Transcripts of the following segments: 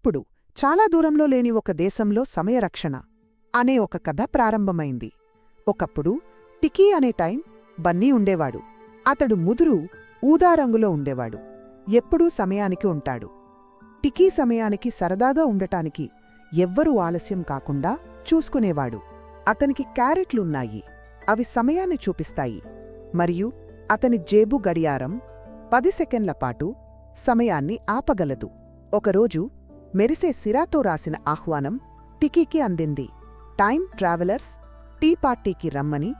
అప్పుడు చాలా దూరంలో లేని ఒక దేశంలో సమయరక్షణ అనే ఒక కథ ప్రారంభమైంది. ఒకప్పుడు టికీ అనే టైం బన్నీ ఉండేవాడు. అతడు ముదురు ఊదారంగులో ఉండేవాడు. ఎప్పుడూ సమయానికి ఉంటాడు. టికీ సమయానికి సరదాగా ఉండటానికి ఎవ్వరూ ఆలస్యం కాకుండా చూసుకునేవాడు. అతనికి క్యారెట్లున్నాయి. అవి సమయాన్ని చూపిస్తాయి. మరియు అతని జేబు గడియారం పది సెకండ్ల పాటు సమయాన్ని ఆపగలదు. ఒకరోజు మెరిసే సిరాతో రాసిన ఆహ్వానం టికీకి అందింది. టైమ్ ట్రావెలర్స్ టీ పార్టీకి రమ్మని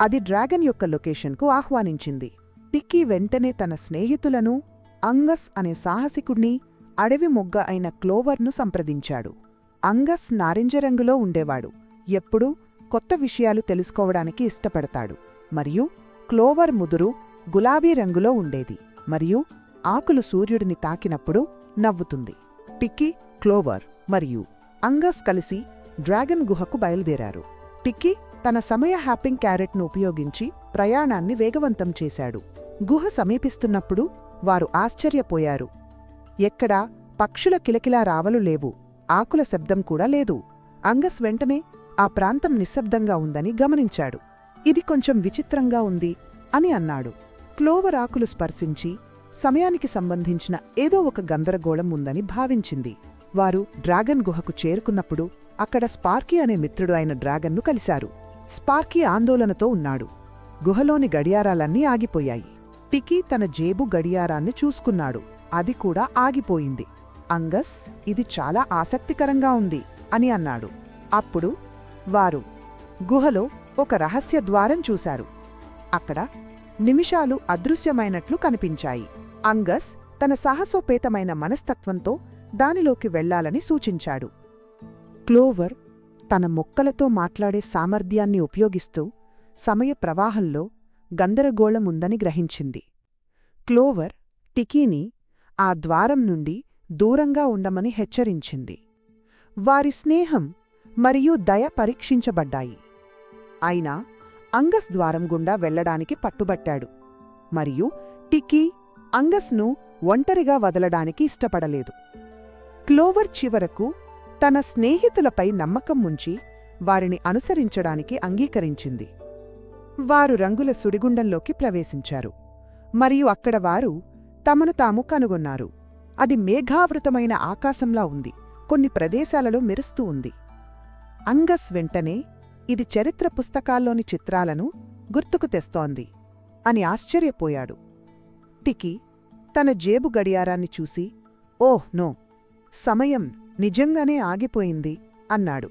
అది డ్రాగన్ యొక్క లొకేషన్కు ఆహ్వానించింది. టిక్కీ వెంటనే తన స్నేహితులను అంగస్ అనే సాహసికుణ్ణి అడవి మొగ్గ అయిన క్లోవర్ను సంప్రదించాడు. అంగస్ నారింజ రంగులో ఉండేవాడు. ఎప్పుడూ కొత్త విషయాలు తెలుసుకోవడానికి ఇష్టపడతాడు. మరియు క్లోవర్ ముదురు గులాబీ రంగులో ఉండేది. మరియు ఆకులు సూర్యుడిని తాకినప్పుడు నవ్వుతుంది. టిక్కీ క్లోవర్ మరియు అంగస్ కలిసి డ్రాగన్ గుహకు బయలుదేరారు. టిక్కీ తన సమయ హ్యాపింగ్ క్యారెట్ను ఉపయోగించి ప్రయాణాన్ని వేగవంతం చేశాడు. గుహ సమీపిస్తున్నప్పుడు వారు ఆశ్చర్యపోయారు. ఎక్కడా పక్షుల కిలకిలా రావలు లేవు. ఆకుల శబ్దం కూడా లేదు. అంగస్ వెంటనే ఆ ప్రాంతం నిశ్శబ్దంగా ఉందని గమనించాడు. ఇది కొంచెం విచిత్రంగా ఉంది అని అన్నాడు. క్లోవర్ ఆకులు స్పర్శించి సమయానికి సంబంధించిన ఏదో ఒక గందరగోళం ఉందని భావించింది. వారు డ్రాగన్ గుహకు చేరుకున్నప్పుడు అక్కడ స్పార్కీ అనే మిత్రుడు అయిన డ్రాగన్ను కలిశారు. స్పార్కీ ఆందోళనతో ఉన్నాడు. గుహలోని గడియారాలన్నీ ఆగిపోయాయి. టికీ తన జేబు గడియారాన్ని చూసుకున్నాడు. అది కూడా ఆగిపోయింది. అంగస్ ఇది చాలా ఆసక్తికరంగా ఉంది అని అన్నాడు. అప్పుడు వారు గుహలో ఒక రహస్య ద్వారం చూశారు. అక్కడ నిమిషాలు అదృశ్యమైనట్లు కనిపించాయి. అంగస్ తన సాహసోపేతమైన మనస్తత్వంతో దానిలోకి వెళ్ళాలని సూచించాడు. క్లోవర్ తన మొక్కలతో మాట్లాడే సామర్థ్యాన్ని ఉపయోగిస్తూ సమయ ప్రవాహంలో గందరగోళం ఉందని గ్రహించింది. క్లోవర్ టికీని ఆ ద్వారం నుండి దూరంగా ఉండమని హెచ్చరించింది. వారి స్నేహం మరియు దయ పరీక్షించబడ్డాయి. అయినా అంగస్ ద్వారం గుండా వెళ్ళడానికి పట్టుబట్టాడు. మరియు టికీ అంగస్ను ఒంటరిగా వదలడానికి ఇష్టపడలేదు. క్లోవర్ చివరకు తన స్నేహితులపై నమ్మకం ఉంచి వారిని అనుసరించడానికి అంగీకరించింది. వారు రంగుల సుడిగుండంలోకి ప్రవేశించారు. మరియు అక్కడ వారు తమను తాము కనుగొన్నారు. అది మేఘావృతమైన ఆకాశంలా ఉంది. కొన్ని ప్రదేశాలలో మెరుస్తూ ఉంది. అంగస్ వెంటనే ఇది చరిత్ర పుస్తకాల్లోని చిత్రాలను గుర్తుకు తెస్తోంది అని ఆశ్చర్యపోయాడు. టిక్కీ తన జేబు గడియారాన్ని చూసి ఓహ్ నో సమయం నిజంగానే ఆగిపోయింది అన్నాడు.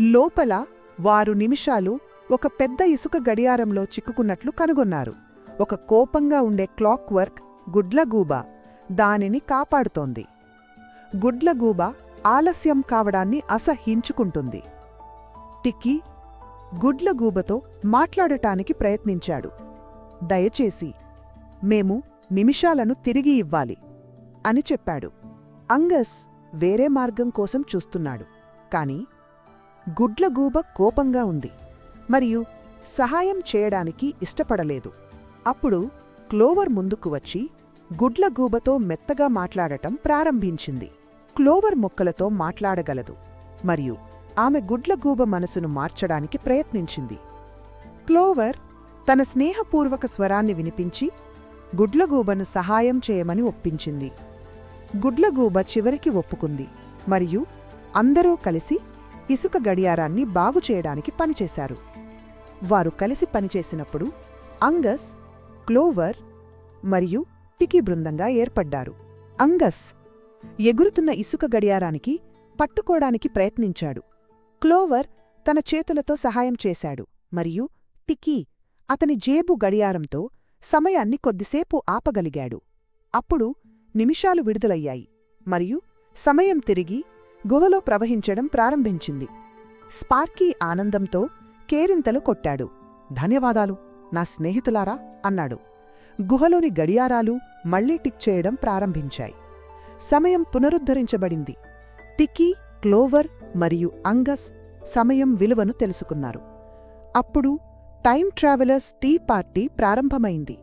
లోపల వారు నిమిషాలు ఒక పెద్ద ఇసుక గడియారంలో చిక్కుకున్నట్లు కనుగొన్నారు. ఒక కోపంగా ఉండే క్లాక్ వర్క్ గుడ్లగూబ దానిని కాపాడుతోంది. గుడ్లగూబ ఆలస్యం కావడాన్ని అసహించుకుంటుంది. టిక్కీ గుడ్లగూబతో మాట్లాడటానికి ప్రయత్నించాడు. దయచేసి మేము నిమిషాలను తిరిగి ఇవ్వాలి అని చెప్పాడు. అంగస్ వేరే మార్గం కోసం చూస్తున్నాడు. కాని గుడ్లగూబ కోపంగా ఉంది. మరియు సహాయం చేయడానికి ఇష్టపడలేదు. అప్పుడు క్లోవర్ ముందుకు వచ్చి గుడ్లగూబతో మెత్తగా మాట్లాడటం ప్రారంభించింది. క్లోవర్ మొక్కలతో మాట్లాడగలదు. మరియు ఆమె గుడ్లగూబ మనసును మార్చడానికి ప్రయత్నించింది. క్లోవర్ తన స్నేహపూర్వక స్వరాన్ని వినిపించి గుడ్లగూబను సహాయం చేయమని ఒప్పించింది. గుడ్లగూబ చివరికి ఒప్పుకుంది. మరియు అందరూ కలిసి ఇసుక గడియారాన్ని బాగుచేయడానికి పనిచేశారు. వారు కలిసి పనిచేసినప్పుడు అంగస్ క్లోవర్ మరియు టికీ బృందంగా ఏర్పడ్డారు. అంగస్ ఎగురుతున్న ఇసుక గడియారానికి పట్టుకోడానికి ప్రయత్నించాడు. క్లోవర్ తన చేతులతో సహాయం చేశాడు. మరియు టికీ అతని జేబు గడియారంతో సమయాన్ని కొద్దిసేపు ఆపగలిగాడు. అప్పుడు నిమిషాలు విడుదలయ్యాయి. మరియు సమయం తిరిగి గుహలో ప్రవహించడం ప్రారంభించింది. స్పార్కీ ఆనందంతో కేరింతలు కొట్టాడు. ధన్యవాదాలు నా స్నేహితులారా అన్నాడు. గుహలోని గడియారాలు మళ్ళీ టిక్ చేయడం ప్రారంభించాయి. సమయం పునరుద్ధరించబడింది. టికీ క్లోవర్ మరియు అంగస్ సమయం విలువను తెలుసుకున్నారు. అప్పుడు టైం ట్రావెలర్స్ టీ పార్టీ ప్రారంభమైంది.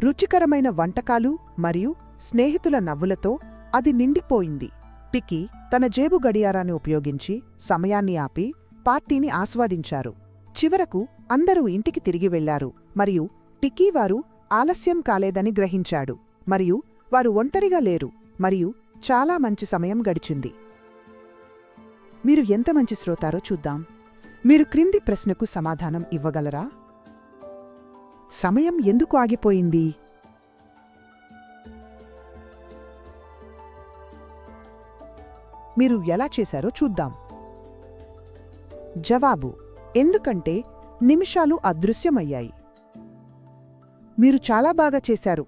రుచికరమైన వంటకాలు మరియు స్నేహితుల నవ్వులతో అది నిండిపోయింది. పికి తన జేబు గడియారాన్ని ఉపయోగించి సమయాన్ని ఆపి పార్టీని ఆస్వాదించారు. చివరకు అందరూ ఇంటికి తిరిగి వెళ్ళారు మరియు టిక్కీ వారు ఆలస్యం కాలేదని గ్రహించాడు మరియు వారు ఒంటరిగా లేరు మరియు చాలా మంచి సమయం గడిచింది. మీరు ఎంత మంచి శ్రోతారో చూద్దాం. మీరు క్రింది ప్రశ్నకు సమాధానం ఇవ్వగలరా? సమయం ఎందుకు ఆగిపోయింది? మీరు ఎలా చేశారో చూద్దాం. జవాబు ఎందుకంటే నిమిషాలు అదృశ్యమయ్యాయి. మీరు చాలా బాగా చేశారు.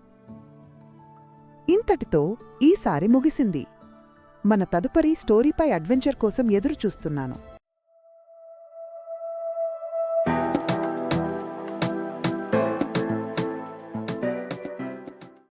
ఇంతటితో ఈసారి ముగిసింది. మన తదుపరి స్టోరీపై అడ్వెంచర్ కోసం ఎదురుచూస్తున్నాను.